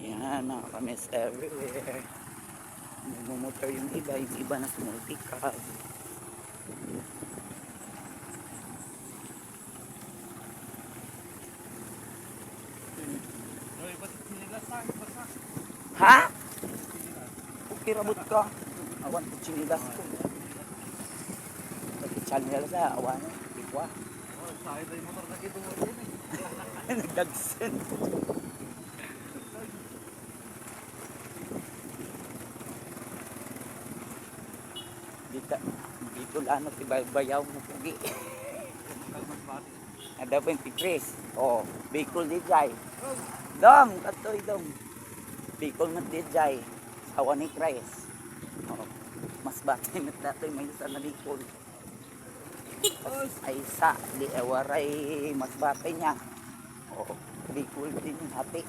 Ayan, mga kamis everywhere. Nagmumotor yung iba, yung iba na sumulpikab. Ha? Okay, rabot ka. Awan ko chinilas ko. Pati channel sa awan. Ikwa. Nagdagsin. Dito, dito lang na bayaw mo pugi. Ada pa yung Chris. Oh, Bicol di jay. Dong, katoy dong. Bicol mat di jay. Sawa ni Chris. Oh, mas batay mat datoy may isa na Bicol. Ay sa, di ewaray mas batay niya. Oh, Bicol din yung hati.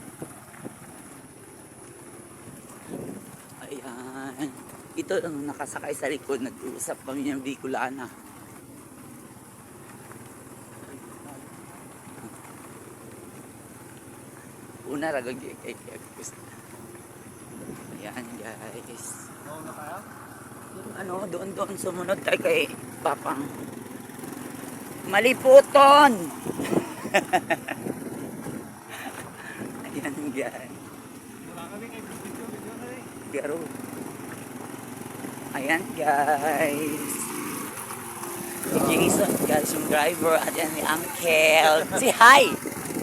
Ayan. Ito ang nakasakay sa likod. Nag-uusap kami ng Bicolana. Una ragag Ayan guys. Ano, doon doon sumunod tayo kay Papang. Maliputon! Ayan guys. Garo. Ayan guys. Si Jason guys, yung driver. At yan ni Uncle. Say hi!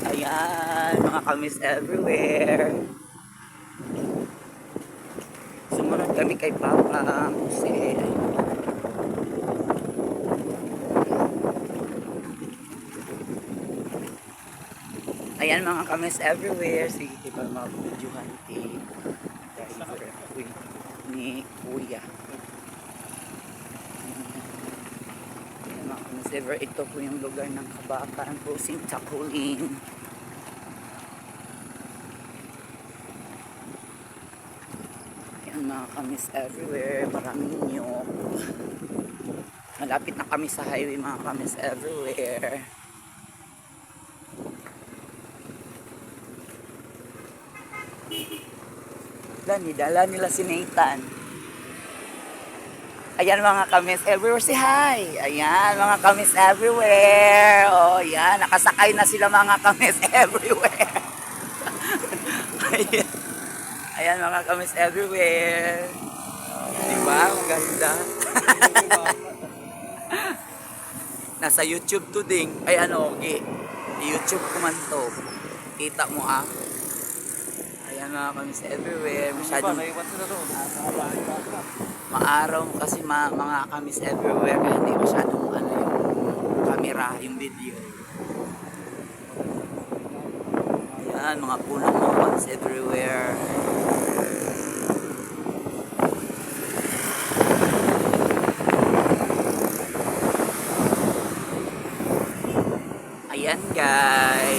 Ayan, mga kamis everywhere. Sumunod kami kay Papa Jose. Ayan mga kamis everywhere. Sige, diba mga videohan eh, driver ni Kuya. Ever. Ito po yung lugar ng kabakan po, Sintakulin. Ayan mga kamis everywhere. Maraming nyok. Malapit na kami sa highway mga kamis everywhere. Dala nila si Nathan. Ayan mga kamis everywhere. Si hi! Ayan mga kamis everywhere. Oh, yan. Nakasakay na sila mga kamis everywhere. Ayan. Ayan mga kamis everywhere. Diba? Maganda. Nasa YouTube to ding. Ay ano, i- YouTube ko man to. Kita mo ah. Ayan mga kamis everywhere. Masyadong maaraw kasi ma mga kamis everywhere kaya hindi masyadong ano yung camera, yung video. Ayan, mga punong kamis everywhere. Ayan guys.